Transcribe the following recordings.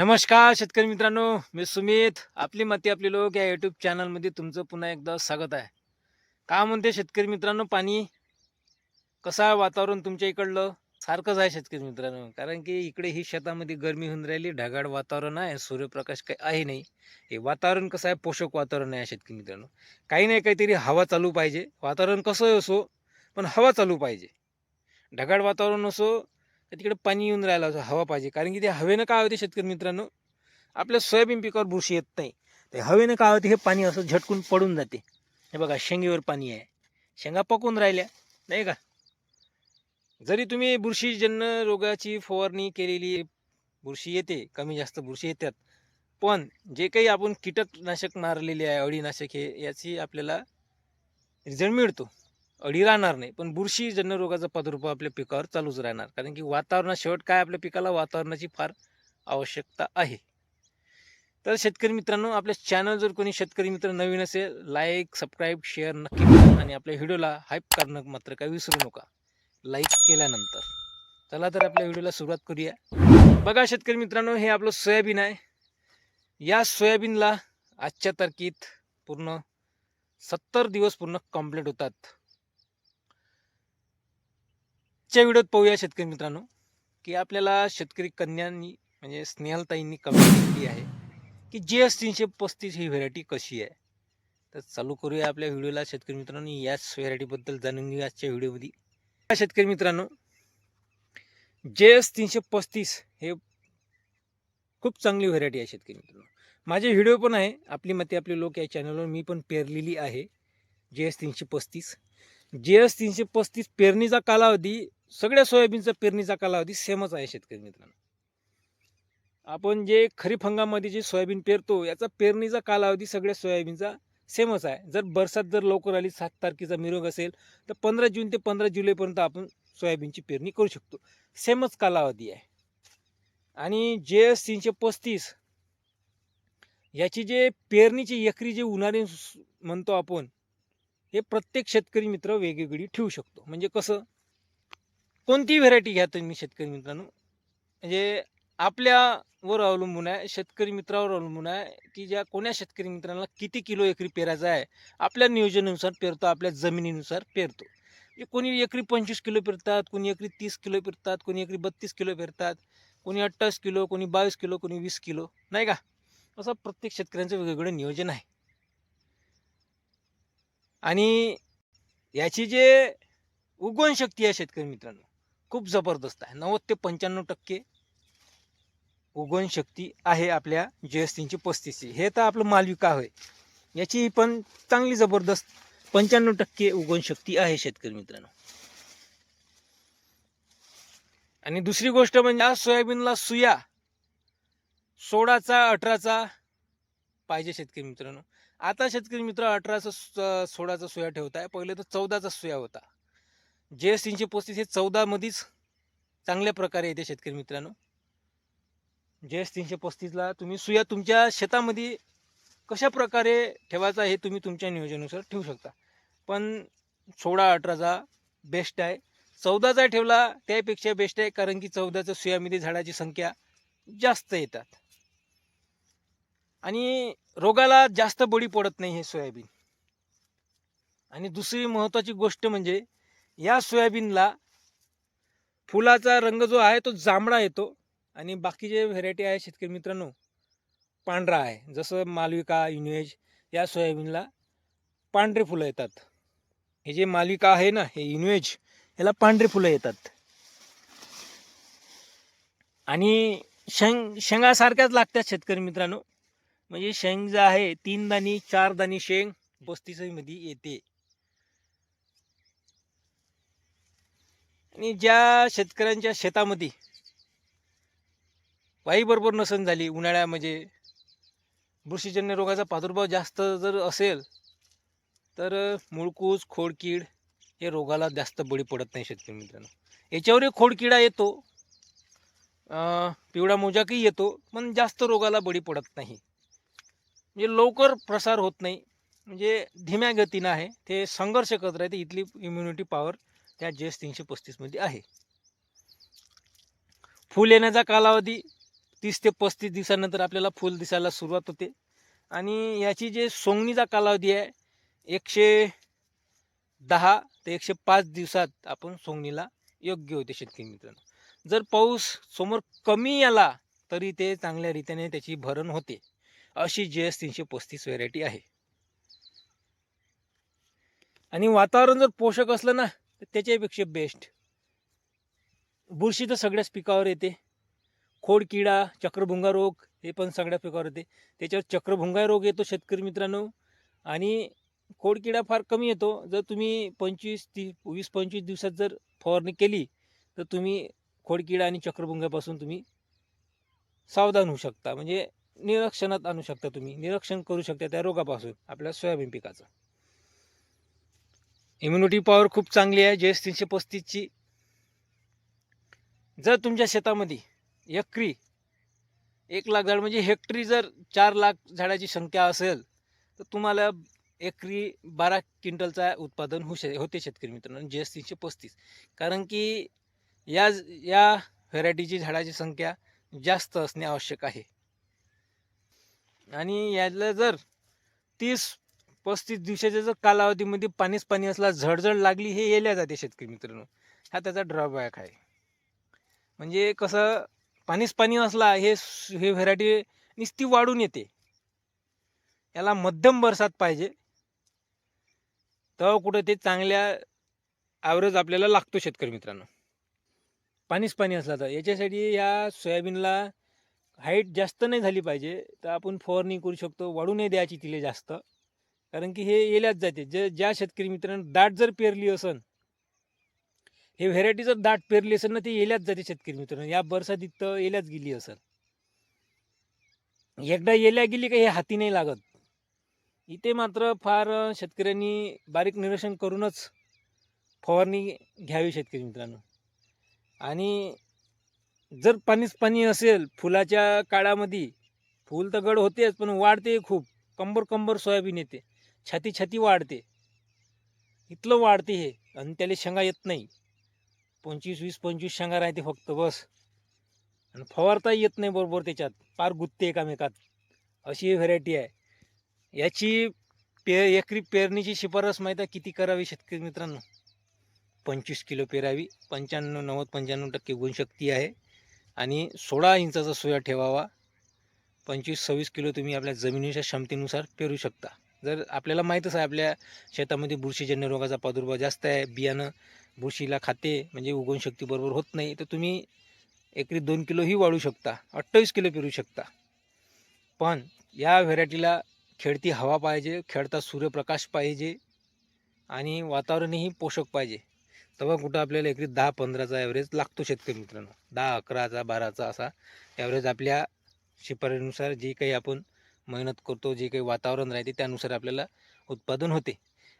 नमस्कार शेतकरी मित्रांनो. मी सुमित. आपली माती आपली लोक या यूट्यूब चॅनलमध्ये तुमचं पुन्हा एकदा स्वागत आहे. का म्हणते शेतकरी मित्रांनो पाणी कसं आहे वातावरण तुमच्या इकडलं? सारखंच आहे शेतकरी मित्रांनो. कारण की इकडे ही शेतामध्ये गरमी होऊन राहिली ढगाळ वातावरण आहे सूर्यप्रकाश काही आहे नाही. हे वातावरण कसं आहे? पोषक वातावरण आहे शेतकरी मित्रांनो. काही नाही काहीतरी हवा चालू पाहिजे. वातावरण कसं असो पण हवा चालू पाहिजे. ढगाळ वातावरण असो तर तिकडे पाणी येऊन राहिलं असं हवा पाहिजे. कारण की ते हवेनं काय होते शेतकरी मित्रांनो? आपल्या सोयाबीन पिकावर बुरशी येत नाही. ते हवेनं काय होते हे पाणी असं झटकून पडून जाते. हे बघा शेंगेवर पाणी आहे. शेंगा पकून राहिल्या नाही का? जरी तुम्ही बुरशीजन्य रोगाची फवारणी केलेली बुरशी येते कमी जास्त बुरशी येतात. पण जे काही आपण कीटकनाशक मारलेले आहे अळीनाशक हे याची आपल्याला रिझल्ट मिळतो. अडी राहणार नाही. पण बुरशीजन्य रोगाचा प्रादुर्भाव आपल्या पिकावर चालूच राहणार. कारण की वातावरणा शेवट काय आपल्या पिकाला? वातावरणाची फार आवश्यकता आहे. तर शेतकरी मित्रांनो आपल्या चॅनल जर कोणी शेतकरी मित्र नवीन असेल लाईक सबस्क्राईब शेअर नक्की करा आणि आपल्या व्हिडिओला हाईप करणं मात्र काही विसरू नका. लाईक केल्यानंतर. चला तर आपल्या व्हिडिओला सुरुवात करूया. बघा शेतकरी मित्रांनो हे आपलं सोयाबीन आहे. या सोयाबीनला आजच्या तारखेत पूर्ण सत्तर दिवस पूर्ण कंप्लीट होतात. आजच्या व्हिडिओत पाहूया शेतकरी मित्रांनो की आपल्याला शेतकरी कन्यांनी म्हणजे स्नेहलताईंनी कमेंट केली आहे की जी एस तीनशे पस्तीस ही व्हेरायटी कशी आहे? तर चालू करूया आपल्या व्हिडिओला. शेतकरी मित्रांनो याच व्हेरायटीबद्दल जाणून घेऊया आजच्या व्हिडिओमध्ये. शेतकरी मित्रांनो जे एस तीनशे पस्तीस हे खूप चांगली व्हेरायटी आहे शेतकरी मित्रांनो. माझे व्हिडिओ पण आहे आपली मते आपले लोक या चॅनलवर मी पण पेरलेली आहे जे एस तीनशे पस्तीस. जे एस तीनशे पस्तीस पेरणीचा कालावधी सगळ्या सोयाबीनचा पेरणीचा कालावधी सेमच आहे शेतकरी मित्रांनो. आपण जे खरीप हंगामामध्ये जे सोयाबीन पेरतो याचा पेरणीचा कालावधी सगळ्या सोयाबीनचा सेमच आहे. जर बरसात जर लवकर आली सात तारखेचा मिरोग असेल तर पंधरा जून ते पंधरा जुलैपर्यंत आपण सोयाबीनची पेरणी करू शकतो. सेमच कालावधी आहे. आणि जे एस तीनशे पस्तीस याची जे पेरणीची एकरी जे उन्हाळी म्हणतो आपण हे प्रत्येक शेतकरी मित्र वेगवेगळी ठेवू शकतो. म्हणजे कसं? कोणती व्हरायटी घ्या तुम्ही शेतकरी मित्रांनो? म्हणजे आपल्यावर अवलंबून आहे शेतकरी मित्रावर अवलंबून आहे की ज्या कोण्या शेतकरी मित्रांना किती किलो एकरी पेरायचा आहे आपल्या नियोजनानुसार पेरतो आपल्या जमिनीनुसार पेरतो. म्हणजे कोणी एकरी पंचवीस किलो पेरतात कोणी एकरी तीस किलो पेरतात कोणी एकरी बत्तीस किलो पेरतात कोणी अठ्ठावीस किलो कोणी बावीस किलो कोणी वीस किलो नाही का? असं प्रत्येक शेतकऱ्यांचं वेगवेगळं नियोजन आहे. आणि याची जे उगवण शक्ती आहे शेतकरी मित्रांनो खूप जबरदस्त आहे. नव्वद ते पंच्याण्णव टक्के उगवण शक्ती आहे आपल्या जे एस तीनशे पस्तीसची. हे तर आपलं मालविका होय. याची पण चांगली जबरदस्त पंच्याण्णव टक्के उगवण शक्ती आहे शेतकरी मित्रांनो. आणि दुसरी गोष्ट म्हणजे आज सोयाबीनला सुया सोळाचा अठराचा पाहिजे शेतकरी मित्रांनो. आता शेतकरी मित्र अठराचा सोळाचा सुया ठेवत आहे पहिले तर चौदाचा सुया होता. जे एस तीनशे पस्तीस हे चौदामध्येच चांगल्या प्रकारे येते शेतकरी मित्रांनो. जे एस तीनशे पस्तीसला तुम्ही सुया तुमच्या शेतामध्ये कशा प्रकारे ठेवायचा हे तुम्ही तुमच्या नियोजनानुसार ठेवू शकता. पण सोळा अठराचा बेस्ट आहे. चौदाचा ठेवला त्यापेक्षा बेस्ट आहे कारण की चौदाच्या सुयामध्ये झाडाची संख्या जास्त येतात. आणि रोगाला जास्त बळी पडत नाही हे सोयाबीन. आणि दुसरी महत्त्वाची गोष्ट म्हणजे या सोयाबीनला फुलाचा रंग जो आहे तो जांभळा येतो आणि बाकीचे व्हेरायटी आहे शेतकरी मित्रांनो पांढरा आहे. जसं मालविका युनिवेज या सोयाबीनला पांढरे फुलं येतात. हे जे मालविका आहे ना हे युनिवेज याला पांढरे फुलं येतात. आणि शेंग शेंगासारख्याच लागतात शेतकरी मित्रांनो. म्हणजे शेंग जे आहे तीन दाणी चार दाणी शेंग बस्तीसमध्ये येते. आणि ज्या शेतकऱ्यांच्या शेतामध्ये वाई बरोबर नसन झाली उन्हाळ्यामध्ये म्हणजे बुरशीजन्य रोगाचा प्रादुर्भाव जास्त जर असेल तर मुळकूस खोडकीड हे रोगाला जास्त बळी पडत नाही शेतकरी मित्रांनो. याच्यावरही खोडकिडा येतो पिवळा मोजाकही येतो पण जास्त रोगाला बळी पडत नाही. म्हणजे लवकर प्रसार होत नाही. म्हणजे धीम्या गतीनं आहे ते संघर्ष करत राहते इथली इम्युनिटी पॉवर त्या जे एस तीनशे पस्तीसमध्ये आहे. फुल येण्याचा कालावधी तीस ते पस्तीस दिवसानंतर आपल्याला फुल दिसायला सुरुवात होते. आणि याची जे सोंगणीचा कालावधी आहे एकशे दहा ते एकशे पाच दिवसात आपण सोंगणीला योग्य होते शेतकरी मित्रांनो. जर पाऊस समोर कमी आला तरी ते चांगल्या रीतीने त्याची भरण होते. अशी जे एस तीनशे पस्तीस व्हेरायटी आहे. आणि वातावरण जर पोषक असलं ना तर त्याच्यापेक्षा बेस्ट बुरशी तर सगळ्याच पिकावर येते. खोडकिडा चक्रभुंगा रोग हे पण सगळ्या पिकावर येते. त्याच्यावर चक्रभुंगा रोग येतो शेतकरी मित्रांनो. आणि खोडकिडा फार कमी येतो. जर तुम्ही पंचवीस ती वीस पंचवीस दिवसात जर फवारणी केली तर तुम्ही खोडकिडा आणि चक्रभुंगापासून तुम्ही सावधान होऊ शकता. म्हणजे निरीक्षणात आणू शकता तुम्ही. निरीक्षण करू शकता त्या रोगापासून आपल्या सोयाबीन पिकाचं. इम्युनिटी पॉवर खूप चांगली आहे. जे एस तीनशे पस्तीसची जर तुमच्या शेतामध्ये एकरी एक लाख झाड म्हणजे हेक्टरी जर चार लाख झाडाची संख्या असेल तर तुम्हाला एकरी बारा क्विंटलचा उत्पादन होऊ शे होते शेतकरी मित्रांनो. जे एस तीनशे पस्तीस. कारण की या या व्हेरायटीची झाडाची संख्या जास्त असणे आवश्यक आहे. आणि याला जर तीस पस्तीस दिवसाच्या जर कालावधीमध्ये पाणीच पाणी असला झडझड लागली हे येल्या जाते शेतकरी मित्रांनो. हा त्याचा ड्रॉबॅक आहे. म्हणजे कसं पाणीच पाणी असला हे हे व्हेरायटी नुसती वाढून येते. याला मध्यम बरसात पाहिजे. तेव्हा कुठं ते चांगल्या ॲव्हरेज आपल्याला लागतो शेतकरी मित्रांनो. पाणीच पाणी असला तर. याच्यासाठी या सोयाबीनला हाईट जास्त नाही झाली पाहिजे. तर आपण फवारणी करू शकतो. वाढू नाही द्यायची तिले जास्त. कारण की हे येल्याच जाते. जे ज्या शेतकरी मित्रांनो दाट जर पेरली असन हे व्हेरायटी जर दाट पेरली असेल ना ते येल्याच जाते शेतकरी मित्रांनो. या बरसातीत तर येल्याच गेली असेल एकदा येल्या गेली का हे हाती नाही लागत. इथे मात्र फार शेतकऱ्यांनी बारीक निरीक्षण करूनच फवारणी घ्यावी शेतकरी मित्रांनो. आणि जर पाणीच पाणी असेल फुलाच्या काळामध्ये फुल तर गड होतेच पण वाढते खूप. कंबर कंबर सोयाबीन येते. छाती छाती वाढते. इथलं वाढते हे आणि त्याला शेंगा येत नाही. पंचवीस वीस पंचवीस शेंगा राहते फक्त बस. आणि फवारता येत नाही बरोबर त्याच्यात. पार गुत्ते एकामेकात. अशी व्हरायटी आहे. याची पे एकरी पेरणीची शिफारस माहीत आहे? किती करावी शेतकरी मित्रांनो? पंचवीस किलो पेरावी. पंच्याण्णव नव्वद पंच्याण्णव टक्के गुणशक्ती आहे. आणि सोळा इंचाचा सोया ठेवावा. पंचवीस सव्वीस किलो तुम्ही आपल्या जमिनीच्या क्षमतेनुसार पेरू शकता. जर आपल्याला माहीतच आहे आपल्या शेतामध्ये बुरशीजन्य रोगाचा प्रादुर्भाव जास्त आहे बियाणं बुरशीला खाते म्हणजे उगवण शक्ती बरोबर होत नाही तर तुम्ही एकरी दोन किलोही वाढू शकता अठ्ठावीस किलो पेरू शकता. पण या व्हेरायटीला खेळती हवा पाहिजे खेळता सूर्यप्रकाश पाहिजे आणि वातावरणही पोषक पाहिजे. तेव्हा कुठं आपल्याला एकरी दहा पंधराचा ॲव्हरेज लागतो शेतकरी मित्रांनो. दहा अकराचा बाराचा असा ॲव्हरेज आपल्या शिफारीनुसार जे काही आपण मेहनत करतो जे काही वातावरण राहते त्यानुसार आपल्याला उत्पादन होते.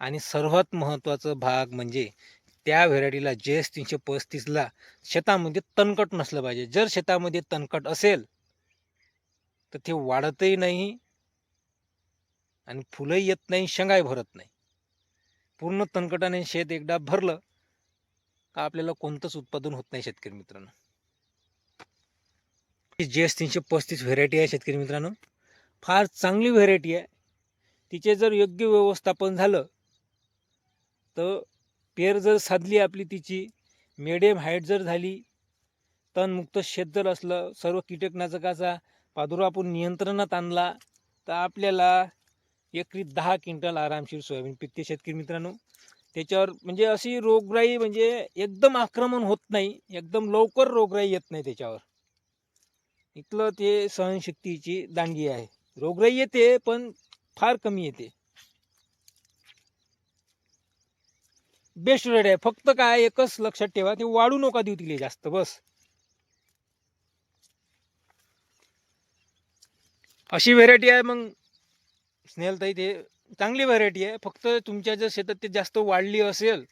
आणि सर्वात महत्त्वाचं भाग म्हणजे त्या व्हेरायटीला जे एस तीनशे पस्तीसला शेतामध्ये तणकट नसलं पाहिजे. जर शेतामध्ये तणकट असेल तर ते वाढतही नाही आणि फुलंही येत नाही शेंगाही भरत नाही. पूर्ण तणकटाने शेत एकदा भरलं का आपल्याला कोणतंच उत्पादन होत नाही शेतकरी मित्रांनो. जी एस तीनशे पस्तीस व्हेरायटी आहे शेतकरी मित्रांनो. फार चांगली व्हेरायटी आहे. तिचे जर योग्य व्यवस्थापन झालं तर पेर जर साधली आपली तिची मिडियम हाईट जर झाली तणमुक्त शेत जर असलं सर्व कीटकनाशकाचा पादुरा आपण नियंत्रणात आणला तर आपल्याला एकरी दहा क्विंटल आरामशीर सोयाबीन पिकते शेतकरी मित्रांनो. त्याच्यावर म्हणजे अशी रोगराई म्हणजे एकदम आक्रमण होत नाही एकदम लवकर रोगराई येत नाही त्याच्यावर. इथलं ते सहनशक्तीची दांडगी आहे. रोगराई येते पण फार कमी येते. बेस्ट रेट आहे. फक्त काय एकच लक्षात ठेवा ते वाढू नका देऊ तिले जास्त बस. अशी व्हेरायटी आहे मग. स्नेहलताई ते चांगली व्हरायटी आहे. फक्त तुमच्या जर शेतात ते जास्त वाढली असेल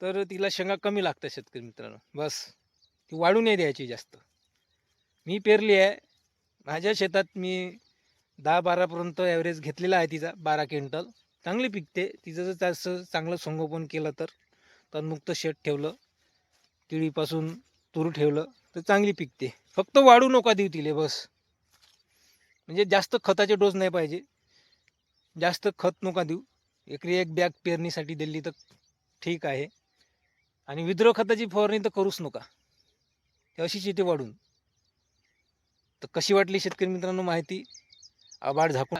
तर तिला शेंगा कमी लागतात शेतकरी मित्रांनो. बस. ती वाढू नाही द्यायची जास्त. मी पेरली आहे. माझ्या शेतात मी दहा बारापर्यंत ॲव्हरेज घेतलेला आहे तिचा बारा क्विंटल चांगली पिकते. तिचं जर त्याचं चांगलं संगोपन केलं तर तणमुक्त शेत ठेवलं तिळीपासून तूर ठेवलं तर चांगली पिकते. फक्त वाढू नका देऊ तिले बस. म्हणजे जास्त खताचे डोस नाही पाहिजे. जास्त खत नका देऊ. एकरी एक बॅग पेरणीसाठी दिली तर ठीक आहे. आणि विद्रोह खताची फवारणी तर करूच नका. हे अशीच येते वाढून. तर कशी वाटली शेतकरी मित्रांनो माहिती? आभाळ झाकून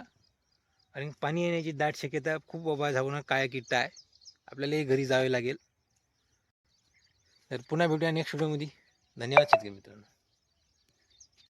आणि पाणी येण्याची दाट शक्यता खूप आभाळ झाकून काय किट्टा आहे. आपल्यालाही घरी जावे लागेल. तर पुन्हा भेटूया नेक्स्ट व्हिडिओमध्ये धन्यवाद शेतकरी मित्रांनो.